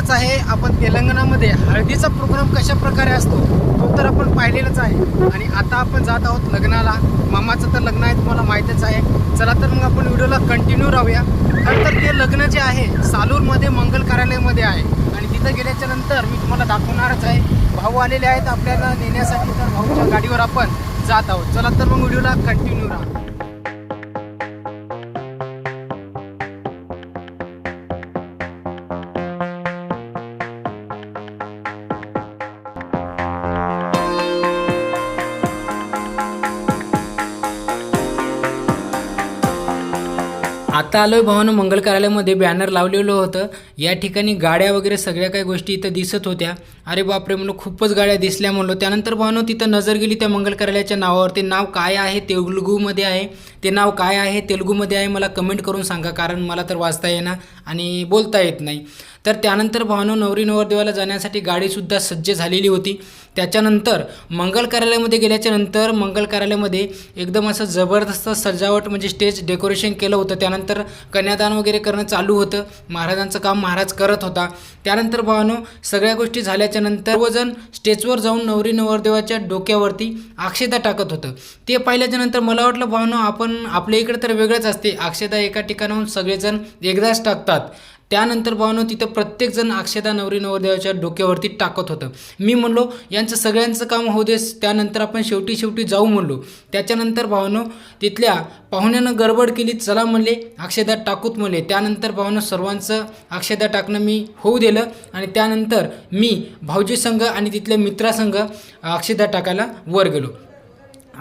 माहीतच आहे. आपण तेलंगणामध्ये हळदीचा प्रोग्राम कशा प्रकारे असतो तो तर आपण पाहिलेलाच आहे. आणि आता आपण जात आहोत लग्नाला. मामाचं तर लग्न आहे तुम्हाला माहीतच आहे. चला तर मग आपण व्हिडिओला कंटिन्यू राहूया. नंतर ते लग्न जे आहे सालूरमध्ये मंगल कार्यालयामध्ये आहे. आणि तिथं गेल्याच्यानंतर मी तुम्हाला दाखवणारच आहे. भाऊ आलेले आहेत आपल्याला नेण्यासाठी तर भाऊच्या गाडीवर आपण जात आहोत. चला तर मग व्हिडिओला कंटिन्यू राहा. आता आलोय भावानं मंगल कार्यालयामध्ये बॅनर लावलेलं होतं. या ठिकाणी गाड्या वगैरे सगळ्या काही गोष्टी इथं दिसत होत्या. अरे बापरे म्हणलं खूपच गाड्या दिसल्या म्हणलो. त्यानंतर भावानं तिथं नजर गेली त्या मंगल कार्यालयाच्या नावावर. ते नाव काय आहे? तेलुगूमध्ये आहे. ते नाव काय आहे? तेलुगूमध्ये आहे. मला कमेंट करून सांगा कारण मला तर वाचता येणार आणि बोलता येत नाही. तर त्यानंतर भावानं नवरी नवरदेवाला जाण्यासाठी गाडीसुद्धा सज्ज झालेली होती. त्याच्यानंतर मंगल कार्यालयामध्ये गेल्याच्यानंतर मंगल कार्यालयामध्ये एकदम असं जबरदस्त सजावट म्हणजे स्टेज डेकोरेशन केलं होतं. त्यानंतर कन्यादान वगैरे करणं चालू होतं. महाराजांचं काम महाराज करत होता. त्यानंतर भावानो सगळ्या गोष्टी झाल्याच्यानंतर वजन स्टेजवर जाऊन नवरी नवरदेवाच्या डोक्यावरती अक्षता टाकत होतं. ते पाहिल्याच्या नंतर मला वाटलं भावानो आपण आपल्या इकडे तर वेगळंच असते. अक्षता एका ठिकाणाहून सगळेजण एकदाच टाकतात. त्यानंतर भावानं तिथं प्रत्येकजण अक्षदा नवरी नवरदेवाच्या डोक्यावरती टाकत होतं. मी म्हणलो यांचं सगळ्यांचं काम होऊ देस त्यानंतर आपण शेवटी शेवटी जाऊ म्हणलो. त्याच्यानंतर भावानं तिथल्या पाहुण्यानं गडबड केली चला म्हणले अक्षदा टाकूत म्हणले. त्यानंतर भावानं सर्वांचं अक्षदा टाकणं मी होऊ दिलं आणि त्यानंतर मी भाऊजी संघ आणि तिथल्या मित्रासंघ अक्षदा टाकायला वर गेलो.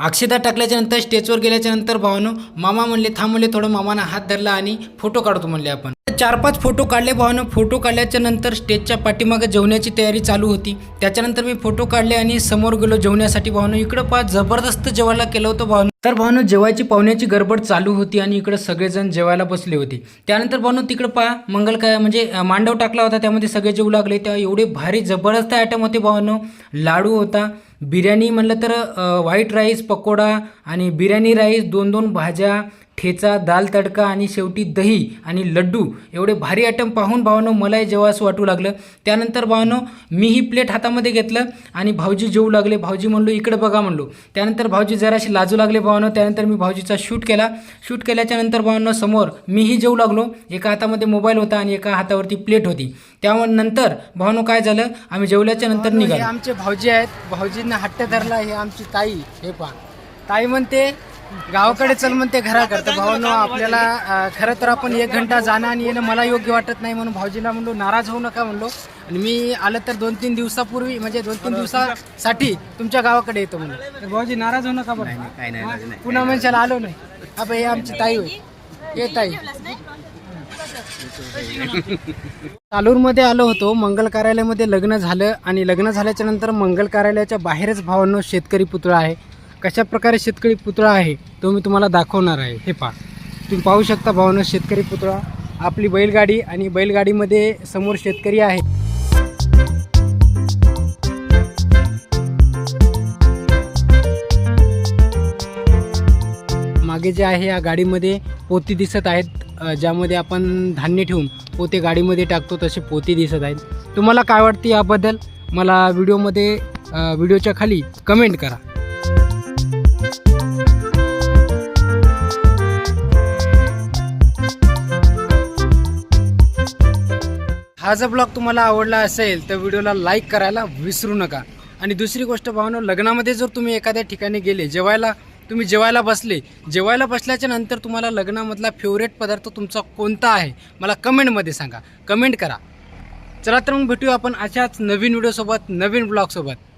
अक्षता टाकल्याच्यानंतर स्टेजवर गेल्याच्यानंतर भावानं मामा म्हणले थांबले थोडं मामानं हात धरला आणि फोटो काढतो म्हणले आपण. चार पाच फोटो काढले भावानं. फोटो काढल्याच्या नंतर स्टेजच्या पाठीमागे जेवण्याची तयारी चालू होती. त्याच्यानंतर मी फोटो काढले आणि समोर गेलो जेवण्यासाठी. भावानं इकडं पाच जबरदस्त जेवायला केलं होतं भावानं. तर भावानं जेवायची पाहुण्याची गडबड चालू होती आणि इकडं सगळेजण जेवायला बसले होते. त्यानंतर भावानं तिकडं पहा मंगल काय म्हणजे मांडव टाकला होता त्यामध्ये सगळे जेवू लागले. तेव्हा एवढे भारी जबरदस्त आयटम होते भावानं. लाडू होता बिर्याणी म्हणलं तर व्हाईट राईस पकोडा आणि बिर्याणी राईस दोन दोन भाज्या ठेचा दाल तडका आणि शेवटी दही आणि लड्डू एवढे भारी आयटम पाहून भावानं मलाही जेव्हा असं वाटू लागलं. त्यानंतर भावानं मीही प्लेट हातामध्ये घेतलं आणि भाऊजी जेवू लागले. भाऊजी म्हणलो इकडे बघा म्हणलो. त्यानंतर भाऊजी जराशी लाजू लागले भावानं. त्यानंतर मी भाऊजीचा शूट केला. शूट केल्याच्यानंतर भावानं समोर मीही जेवू लागलो. एका हातामध्ये मोबाईल होता आणि एका हातावरती प्लेट होती. त्यामुळे नंतर भावानं काय झालं? आम्ही जेवल्याच्या नंतर निघालो. आमचे भाऊजी आहेत. भाऊजींना हट्ट धरला हे आमची ताई. हे पहा. ताई म्हणते गावाकडे चल म्हणते घराकडे भावांनो आपल्याला अं, खरं तर आपण एक घंटा जाणं आणि येणं मला योग्य वाटत नाही म्हणून भाऊजीला म्हणलो नाराज होऊ नका म्हणलो. आणि मी आलं तर दोन तीन दिवसापूर्वी म्हणजे दोन तीन दिवसासाठी तुमच्या गावाकडे येतो म्हणून. तर भाऊजी नाराज होऊ नका बरं. हा? पुन्हा म्हणशाला आलो नाही. अब हे आमची ताई होय. ये ताई. सालूरमध्ये आलो होतो मंगल कार्यालयामध्ये लग्न झालं आणि लग्न झाल्याच्यानंतर मंगल कार्यालयाच्या बाहेरच भावांनो शेतकरी पुतळा आहे. कशा प्रकारे शेतकरी पुतळा आहे तो मी तुम्हाला दाखवणार आहे. हे पहा. तुम्ही पाहू शकता भावना शेतकरी पुतळा. आपली बैलगाडी आणि बैलगाडीमध्ये समोर शेतकरी आहे मागे जे आहे या गाडीमध्ये पोती दिसत आहेत ज्यामध्ये आपण धान्य ठेवून पोते गाडीमध्ये टाकतो तसे पोती दिसत आहेत. तुम्हाला काय वाटते याबद्दल? मला व्हिडिओमध्ये व्हिडिओच्या खाली कमेंट करा. हा जर ब्लॉग तुम्हाला आवडला असेल तर व्हिडिओला लाईक करायला विसरू नका. आणि दुसरी गोष्ट भावनो लग्नामध्ये जर तुम्ही एखाद्या ठिकाणी गेले जेवायला तुम्ही जेवायला बसले जेवायला बसल्याच्या नंतर तुम्हाला लग्नामधला फेवरेट पदार्थ तुमचा कोणता आहे? मला कमेंटमध्ये सांगा. कमेंट करा. चला तर मग भेटूया आपण अशाच नवीन व्हिडिओसोबत नवीन ब्लॉगसोबत.